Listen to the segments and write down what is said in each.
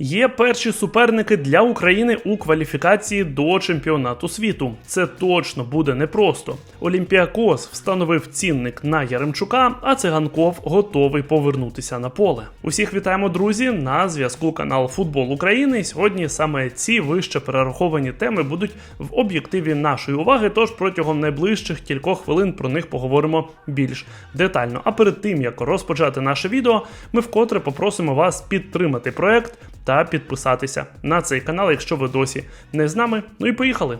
Є перші суперники для України у кваліфікації до чемпіонату світу. Це точно буде непросто. Олімпіакос встановив цінник на Яремчука, а циганков готовий повернутися на поле. Усіх вітаємо, друзі! На зв'язку канал Футбол України. Сьогодні саме ці вище перераховані теми будуть в об'єктиві нашої уваги. Тож протягом найближчих кількох хвилин про них поговоримо більш детально. А перед тим як розпочати наше відео, ми вкотре попросимо вас підтримати проект та підписатися на цей канал, якщо ви досі не з нами. Ну і поїхали.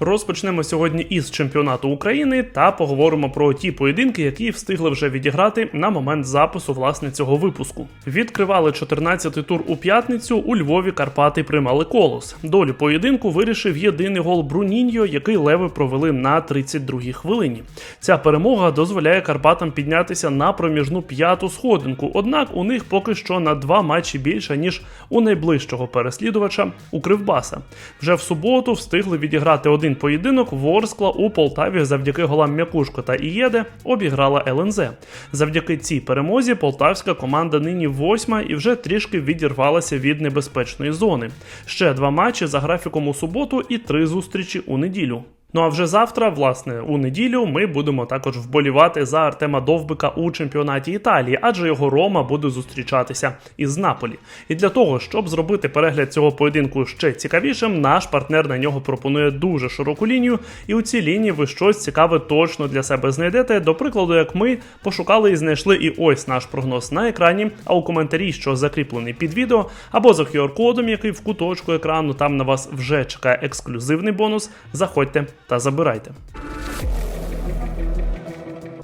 Розпочнемо сьогодні із чемпіонату України та поговоримо про ті поєдинки, які встигли вже відіграти на момент запису власне цього випуску. Відкривали 14-й тур у п'ятницю. У Львові Карпати приймали колос. Долю поєдинку вирішив єдиний гол Бруніньо, який леви провели на 32-й хвилині. Ця перемога дозволяє Карпатам піднятися на проміжну п'яту сходинку. Однак у них поки що на два матчі більше ніж у найближчого переслідувача у Кривбаса. Вже в суботу встигли відіграти один поєдинок. Ворскла у Полтаві завдяки голам М'якушко та Ієде обіграла ЛНЗ. Завдяки цій перемозі полтавська команда нині восьма і вже трішки відірвалася від небезпечної зони. Ще два матчі за графіком у суботу і три зустрічі у неділю. Ну а вже завтра, власне, у неділю, ми будемо також вболівати за Артема Довбика у чемпіонаті Італії, адже його Рома буде зустрічатися із Наполі. І для того, щоб зробити перегляд цього поєдинку ще цікавішим, наш партнер на нього пропонує дуже широку лінію, і у цій лінії ви щось цікаве точно для себе знайдете. До прикладу, як ми пошукали і знайшли і ось наш прогноз на екрані. А у коментарі, що закріплений під відео, або за QR-кодом, який в куточку екрану, там на вас вже чекає ексклюзивний бонус. Заходьте та забирайте.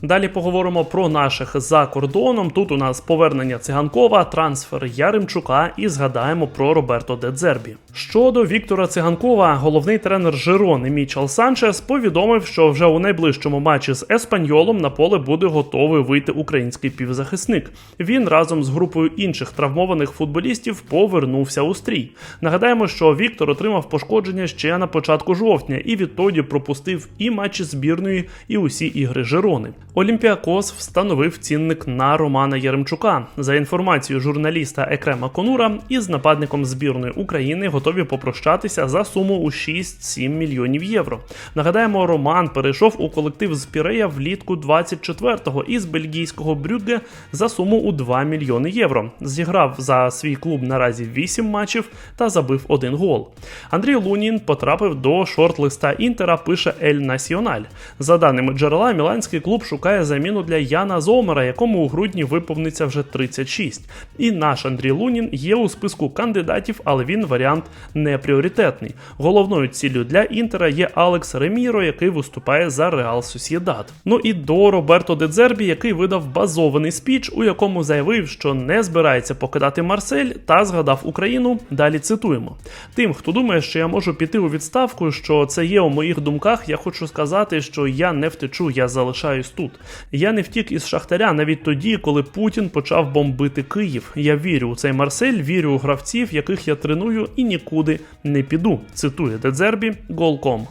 Далі поговоримо про наших за кордоном. Тут у нас повернення циганкова, трансфер Яремчука і згадаємо про Роберто Дедзербі. Щодо Віктора Циганкова, головний тренер Жирони Мічел Санчес повідомив, що вже у найближчому матчі з Еспаньолом на поле буде готовий вийти український півзахисник. Він разом з групою інших травмованих футболістів повернувся у стрій. Нагадаємо, що Віктор отримав пошкодження ще на початку жовтня і відтоді пропустив і матчі збірної, і усі ігри Жирони. Олімпіакос встановив цінник на Романа Яремчука. За інформацією журналіста Екрема Конура, із нападником збірної України готові попрощатися за суму у 6-7 мільйонів євро. Нагадаємо, Роман перейшов у колектив з Пірея влітку 24-го із бельгійського Брюгге за суму у 2 мільйони євро. Зіграв за свій клуб наразі 8 матчів та забив один гол. Андрій Лунін потрапив до шорт-листа Інтера. Пише Ель Національ. За даними джерела, міланський клуб шукає заміну для Яна Зомера, якому у грудні виповниться вже 36. І наш Андрій Лунін є у списку кандидатів, але він варіант не пріоритетний. Головною ціллю для Інтера є Алекс Реміро, який виступає за Реал Сосєдад. Ну і до Роберто Дедзербі, який видав базований спіч, у якому заявив, що не збирається покидати Марсель та згадав Україну. Далі цитуємо: тим, хто думає, що я можу піти у відставку, що це є у моїх думках, я хочу сказати, що я не втечу, я залишаюсь тут. Я не втік із Шахтаря навіть тоді, коли Путін почав бомбити Київ. Я вірю у цей Марсель, вірю у гравців, яких я треную, і нікуди не піду. Цитує Дедзербі Голком.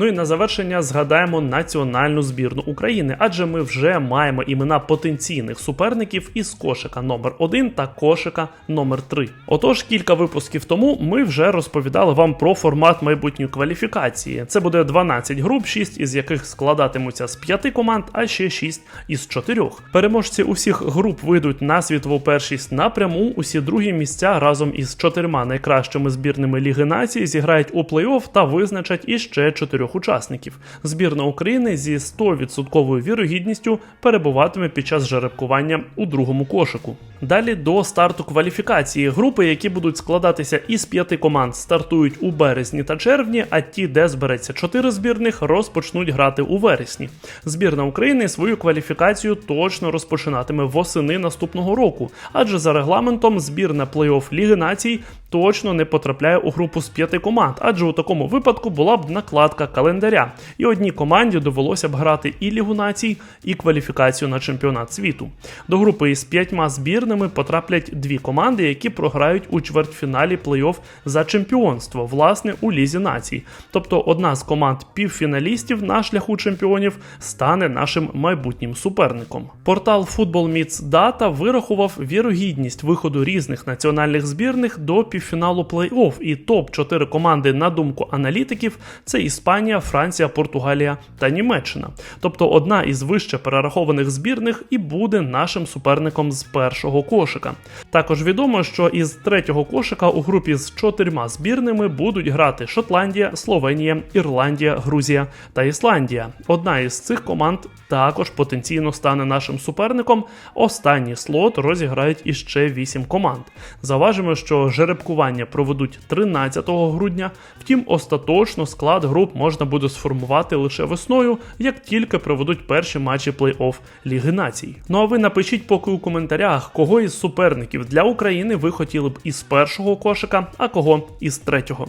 Ну і на завершення згадаємо національну збірну України, адже ми вже маємо імена потенційних суперників із кошика номер 1 та кошика номер 3 Отож, кілька випусків тому ми вже розповідали вам про формат майбутньої кваліфікації. Це буде 12 груп, 6 із яких складатимуться з 5 команд, а ще 6 із 4. Переможці усіх груп вийдуть на світову першість напряму. Усі другі місця разом із чотирма найкращими збірними Ліги націй зіграють у плей-офф та визначать іще 4 учасників. Збірна України зі 100% вірогідністю перебуватиме під час жеребкування у другому кошику. Далі до старту кваліфікації групи, які будуть складатися із п'яти команд, стартують у березні та червні, а ті, де збереться чотири збірних, розпочнуть грати у вересні. Збірна України свою кваліфікацію точно розпочинатиме восени наступного року, адже за регламентом збірна плей-офф Ліги націй точно не потрапляє у групу з п'яти команд, адже у такому випадку була б накладка календаря, і одній команді довелося б грати і Лігу націй, і кваліфікацію на чемпіонат світу. До групи із п'ятьма збірними збірними потраплять дві команди, які програють у чвертьфіналі плей-офф за чемпіонство, власне, у лізі націй. Тобто одна з команд півфіналістів на шляху чемпіонів стане нашим майбутнім суперником. Портал Football Meets Data вирахував вірогідність виходу різних національних збірних до півфіналу плей-офф, і топ 4 команди, на думку аналітиків, це Іспанія, Франція, Португалія та Німеччина. Тобто одна із вище перерахованих збірних і буде нашим суперником з першого кошика. Також відомо, що із третього кошика у групі з чотирма збірними будуть грати Шотландія, Словенія, Ірландія, Грузія та Ісландія. Одна із цих команд також потенційно стане нашим суперником. Останній слот розіграють іще 8 команд. Заважимо, що жеребкування проведуть 13 грудня. Втім, остаточно склад груп можна буде сформувати лише весною, як тільки проведуть перші матчі плей-офф Ліги Націй. Ну а ви напишіть поки у коментарях, кого із суперників для України ви хотіли б із першого кошика, а кого із третього.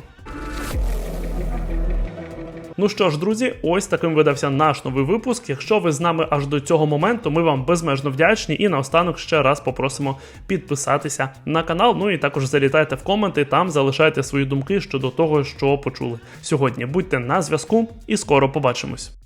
Ну що ж, друзі, ось таким видався наш новий випуск. Якщо ви з нами аж до цього моменту, ми вам безмежно вдячні і наостанок ще раз попросимо підписатися на канал. Ну і також залітайте в коменти, там залишайте свої думки щодо того, що почули сьогодні. Будьте на зв'язку і скоро побачимось.